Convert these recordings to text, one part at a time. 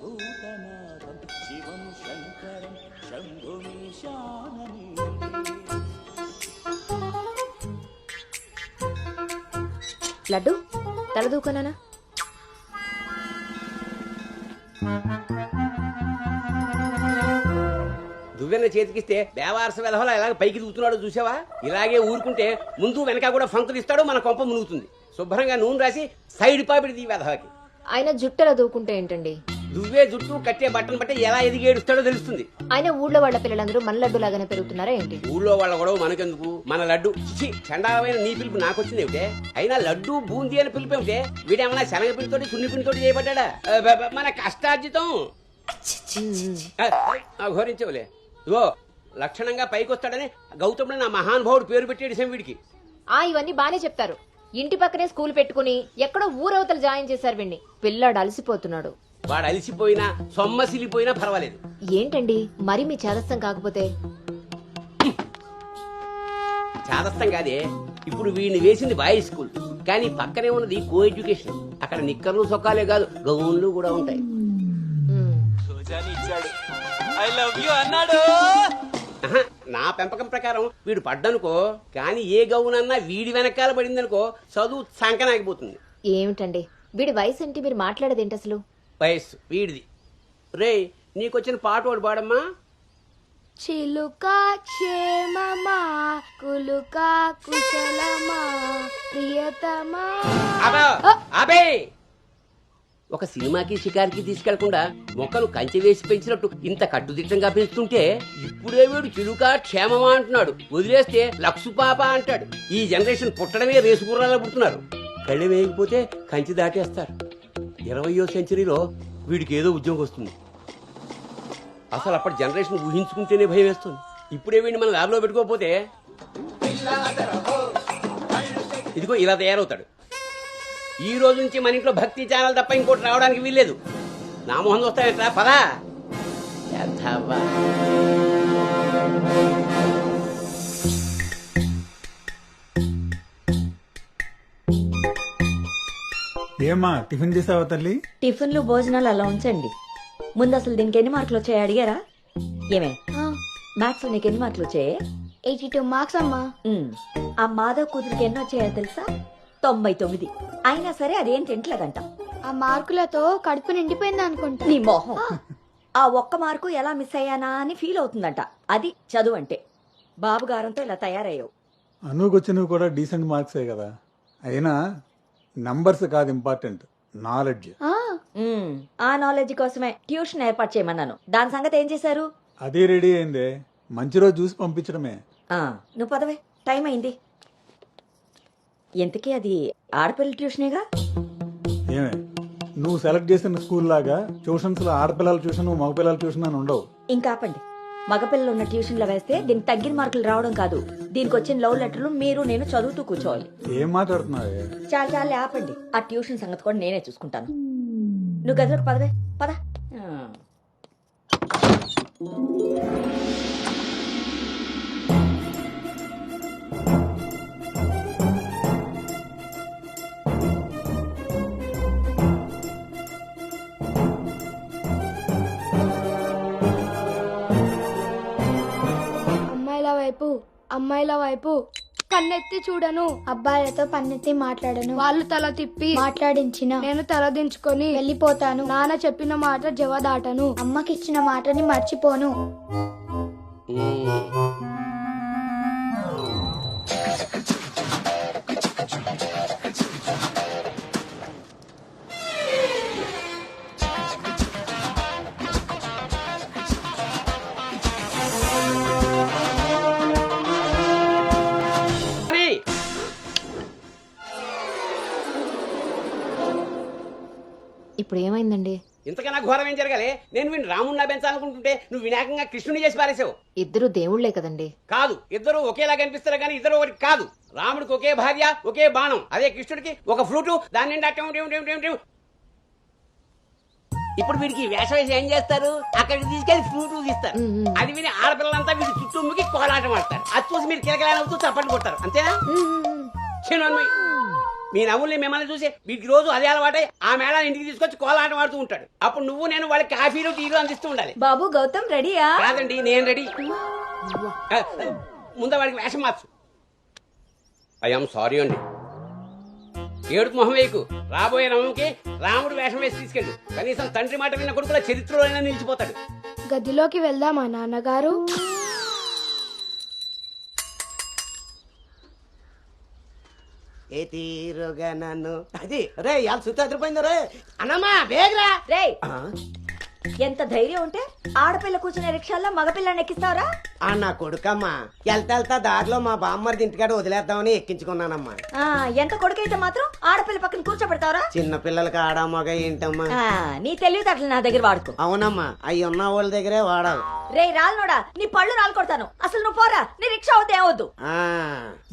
भवद्भव्यभूतेश्वरं भूतनाथं शिवं शङ्करं शम्भुमीशानने లడ్డు తలదూకనానా దువ్వెన చేతికిస్తే దేవారస వెధవల ఎలాగ పైకి దూకుతున్నాడో చూసావా ఇలాగే ఊరుకుంటే ముందు వెనక కూడా ఫంకులు ఇస్తాడు మన కొంప మునుగుతుంది శుభ్రంగా నూనె రాసి సైడ్ పాపిడి వెధవకి ఆయన జుట్టెలా దూకుంటే ఏంటండి దువ్వే జుట్టు కట్టే బట్టను బట్టి ఎలా ఎదిగి ఏడుస్తాడో తెలుస్తుంది. ఆయన ఊళ్ళో వాళ్ళ పిల్లలందరూ మన లడ్డు లాగానే పెరుగుతున్నారా ఏంటి? ఊళ్ళో వాళ్ళ గొడవ మనకెందుకు? మన లడ్డు. చిచి చండాలమైన నీ పిలుపు నాకొచ్చింది ఏమిటే? అయినా లడ్డు బూందీ అని పిలుపు ఏమిటే? వీడేమన్నా శనగ పిండితోటి సున్ని పిండితోటి చేయబడ్డా మన కష్టార్జితం. ఘోరించవులే ఇగో లక్షణంగా పైకొస్తాడని గౌతముడు నా మహానుభావుడు పేరు పెట్టాడు వీడికి. ఆ ఇవన్నీ బానే చెప్తారు. ఇంటి పక్కనే స్కూల్ పెట్టుకుని ఎక్కడో ఊరవతలు జాయిన్ చేశారు వీణ్ణి. పిల్లాడు అలసిపోతున్నాడు. వాడు అలిసిపోయినా సొమ్మసిలిపోయినా పర్వాలేదు. ఏంటండి? మరి మీ చేదస్తం కాకపోతే? చాదస్తం కాదే ఇప్పుడు వీడిని వేసింది బాయ్స్ స్కూల్. కానీ పక్కనే ఉన్నది కో ఎడ్యుకేషన్ అక్కడ నిక్కర్లు సొక్కాలే కాదు గౌన్లు కూడా ఉంటాయి. మ్మ్. రోజాని ఇచ్చాడు ఐ లవ్ యు అన్నాడు. ఆహా, నా పెంపకం ప్రకారం వీడు పడ్డనుకో కానీ ఏ గౌనన్నా వీడి వెనకాల పడిందనుకో చదువు సంకనాగిపోతుంది. ఏమిటండి? వీడి వయసు ఏంటి మీరు మాట్లాడేదేంటి అసలు వయస్సు వీడిది. రే నీకొచ్చిన పాట వాడు పాడమ్మా. చిలుక క్షేమమా కులుక కుశలమా ప్రియతమా? అబా అబే ఒక సినిమాకి షికారికి తీసుకెళ్ళకుండా మొక్కలు కంచె వేసి పెంచినట్టు ఇంత కట్టుదిట్టంగా పెంచుతుంటే ఇప్పుడే వీడు చిలుక క్షేమమా అంటున్నాడు. వదిలేస్తే లక్సు పాప అంటాడు. ఈ జనరేషన్ పుట్టడమే రేసు గుర్రాలా పుడుతున్నారు. కళ్ళు వేయకపోతే కంచి దాటేస్తారు. ఇరవయో సెంచరీలో వీడికి ఏదో ఉద్యోగం వస్తుంది. అసలు అప్పటి జనరేషన్ ఊహించుకుంటేనే భయం వేస్తుంది. ఇప్పుడే వీడిని మన ల్యాబ్లో పెట్టుకోకపోతే ఇదిగో ఇలా తయారవుతాడు. ఈ రోజు నుంచి మన ఇంట్లో భక్తి ఛానల్ తప్ప ఇంకోటి రావడానికి వీల్లేదు. నా మొహం వస్తాయంట్రా పదా. ఏమ్మా టిఫిన్ చేసావా తల్లి? టిఫిన్లు భోజనాలు అలా ఉంచండి. ముందు అసలు దీనికి ఎన్ని మార్కులు వచ్చాయి అడిగారా? ఏమే? మ్యాథ్స్ నీకు ఎన్ని మార్కులు వచ్చాయి? ఎయిటీ టూ మార్క్స్ అమ్మా. ఆ మాధవ్ కూతురికి ఎన్ని వచ్చాయో తెలుసా? తొంభై తొమ్మిది. అయినా సరే అదేం తింటలేదంట. ఆ మార్కులతో కడుపు నిండిపోయింది అనుకుంటా. నీ మొహం. ఆ ఒక్క మార్కు ఎలా మిస్ అయ్యానా అని ఫీల్ అవుతుందంట. అది చదువు అంటే. బాబు గారంతో ఇలా తయారయ్యావు. అనుకు వచ్చినవి కూడా డీసెంట్ మార్క్సే కదా. అయినా నంబర్స్ కాదు ఇంపార్టెంట్ నాలెడ్జ్. ఆ, నాలెడ్జ్ కోసమే ట్యూషన్ ఏర్పాటు చేయమన్నాను. దాని సంగతి ఏం చేశారు? అది రెడీ అయిందే. మంచి రోజు చూసి పంపించడమే. ఆ, నువ్వు పదవే. టైం అయింది. ఎంతకీ అది ఆడపిల్ల ట్యూషనేగా? ఏమే నువ్వు సెలెక్ట్ చేసిన స్కూల్ లాగా ట్యూషన్స్లో ఆడపిల్లల ట్యూషన్ మగపిల్లల ట్యూషన్ అని ఉండవు. ఇంకా ఆపండి. మగపిల్లలు ఉన్న ట్యూషన్లో వేస్తే దీనికి తగ్గిన మార్కులు రావడం కాదు. దీనికి వచ్చిన లవ్ లెటర్లు మీరు నేను చదువుతూ కూర్చోవాలి. ఏం మాట్లాడుతున్నావే? చాలా చాలా ఆపండి ఆ ట్యూషన్ సంగతి కూడా నేనే చూసుకుంటాను. నువ్వు గదిలోకి పదవే పద. వైపు అమ్మాయిల వైపు కన్నెత్తి చూడను. అబ్బాయిలతో పన్నెత్తి మాట్లాడను. వాళ్ళు తల తిప్పి మాట్లాడించిన. నేను తల దించుకొని వెళ్ళిపోతాను. నాన్న చెప్పిన మాట జవదాటను. అమ్మకిచ్చిన మాటని మర్చిపోను. ఇప్పుడు ఏమైందండి ఇంతకన్నా ఘోరం ఏం జరగాలి? నేను వీడిని రాముడిలా పెంచాలనుకుంటుంటే నువ్వు వినాయకంగా కృష్ణుని చేసి పారేసావు ఇద్దరు దేవుళ్ళే కదండి. కాదు ఇద్దరు ఒకేలా కనిపిస్తారు కానీ ఇద్దరు ఒకటి కాదు. రాముడికి ఒకే భార్య ఒకే బాణం. అదే కృష్ణుడికి ఒక ఫ్లూటు దాని నిండా టిం టిం టిం టిం టిం. ఇప్పుడు వీడికి వేష వేసి ఏం చేస్తారు? అక్కడికి తీసుకెళ్ళి ఫ్లూటు తీస్తారు. అది విని ఆడపిల్లలంతా వీడి చుట్టూ ముగి కోలాటం ఆడతారు. అది చూసి మీరు కిలకలానవుతూ చప్పట్లు కొడతారు. అంతేనా? చిన్నమ్మాయి మీ నవ్వుల్ని మిమ్మల్ని చూసి వీటికి రోజు అదే అలవాటై ఆ మేళాన్ని ఇంటికి తీసుకొచ్చి కోలాటం ఆడుతూ ఉంటాడు. అప్పుడు నువ్వు నేను వాళ్ళకి కాఫీలు టీలు అందిస్తూ ఉండాలి. బాబు గౌతమ్ రెడీయా? కాదండి నేను రెడీ. ముందు వాడికి వేషం మార్చు. ఐఎమ్ సారీ అండి. ఏడుపు మొహం వేయకు. రాబోయే నవంకి రాముడు వేషం వేసి తీసుకెళ్ళు. కనీసం తండ్రి మాట విన్న కొడుకుల చరిత్రలో అయినా నిలిచిపోతాడు. గదిలోకి వెళ్దామా నాన్నగారు? ఏ తీరుగా నన్ను? అది రే ఇవాళ సుత్తి అదిరిపోయింది రే. అన్నమ్మా బేగరా. రే ఎంత ధైర్యం ఉంటే ఆడపిల్ల కూర్చునే రిక్షాల్లో మగపిల్లని ఎక్కిస్తావరా? ఆ నా కొడుకమ్మా. వెళ్తా వెళ్తా దారిలో మా బామ్మర్ది ఇంటికాడ వదిలేద్దామని ఎక్కించుకున్నానమ్మా. ఆ, ఎంత కొడుకైతే మాత్రం ఆడపిల్ల పక్కన కూర్చోబెడతావరా? చిన్న పిల్లలకి ఆడా మగ ఏంటమ్మా? ఆ, నీ తెలివితేటలు నా దగ్గర వాడుకో. అవునమ్మా అవి ఉన్న వాళ్ళ దగ్గరే వాడాలి. రే రాలనోడా నీ పళ్ళు రాలు కొడతాను. అసలు నువ్వు పోరా నీ రిక్షా అవుతే ఏమవుద్దు ఆ.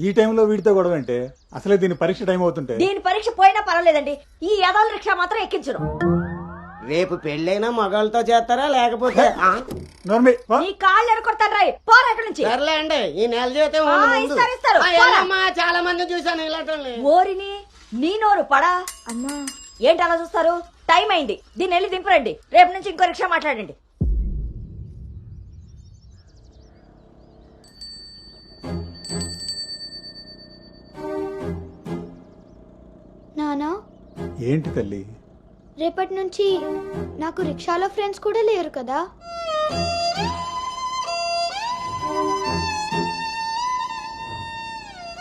ఈ టైంలో వీడితో గొడవ అంటే అసలే దీని పరీక్ష టైం అవుతుంటే? దీని పరీక్ష పోయినా పర్వాలేదండి. ఈ యదాల రిక్షా మాత్రం ఎక్కించను. రేపు పెళ్ళైనా మగాళ్ళతో చేస్తారా లేకపోతే ఆ? నోర్మి నీ కాళ్ళు ఎరకొడతాను రాయ్. పోరా ఇక్కడి నుంచి. సర్లే అండి ఈ నెల జీతం ఆ, ఉంది ముందు. ఇస్తారు, ఇస్తారు. ఆ, పోరా. ఏమమ్మా, చాలా మంది చూసాను ఇలాంటి ఓరిని నీ నోరు పడా? అమ్మా. ఏంటి అలా చూస్తారు? టైం అయింది. దీన్ని వెళ్ళి దింపరండి. రేపు నుంచి ఇంకో రిక్షా మాట్లాడండి. నానా? ఏంటి తల్లి? రేపటి నుంచి నాకు రిక్షాలో ఫ్రెండ్స్ కూడా లేరు కదా.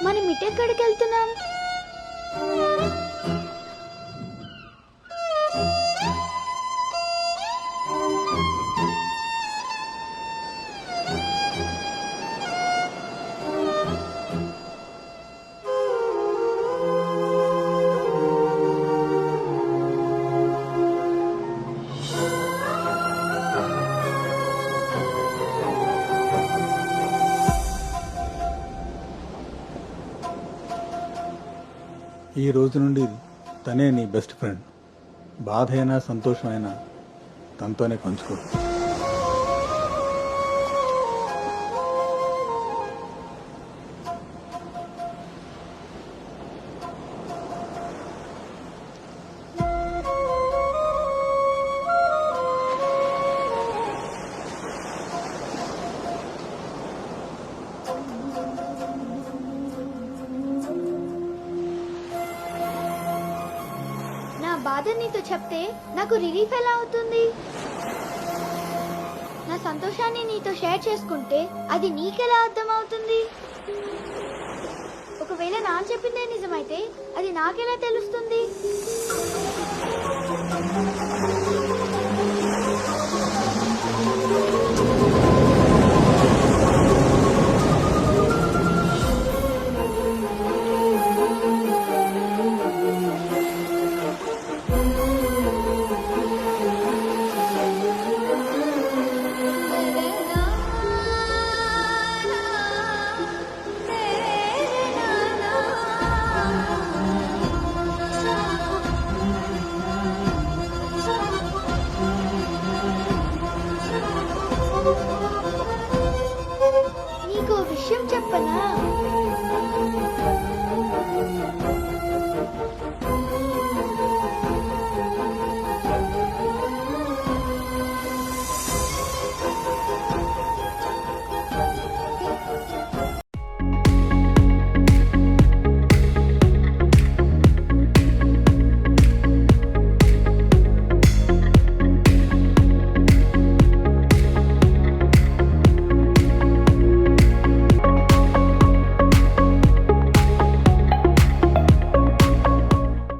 మనం ఇటెక్కడికి వెళ్తున్నాం ఈ రోజు నుండి తనే నీ బెస్ట్ ఫ్రెండ్. బాధ అయినా సంతోషమైనా తనతోనే పంచుకో. బాధ నీతో చెప్తే నాకు రిలీఫ్ ఎలా అవుతుంది? నా సంతోషాన్ని నీతో షేర్ చేసుకుంటే అది నీకెలా అర్థమవుతుంది? ఒకవేళ నాన్న చెప్పిందే నిజమైతే అది నాకెలా తెలుస్తుంది? నిజం చెప్పనా?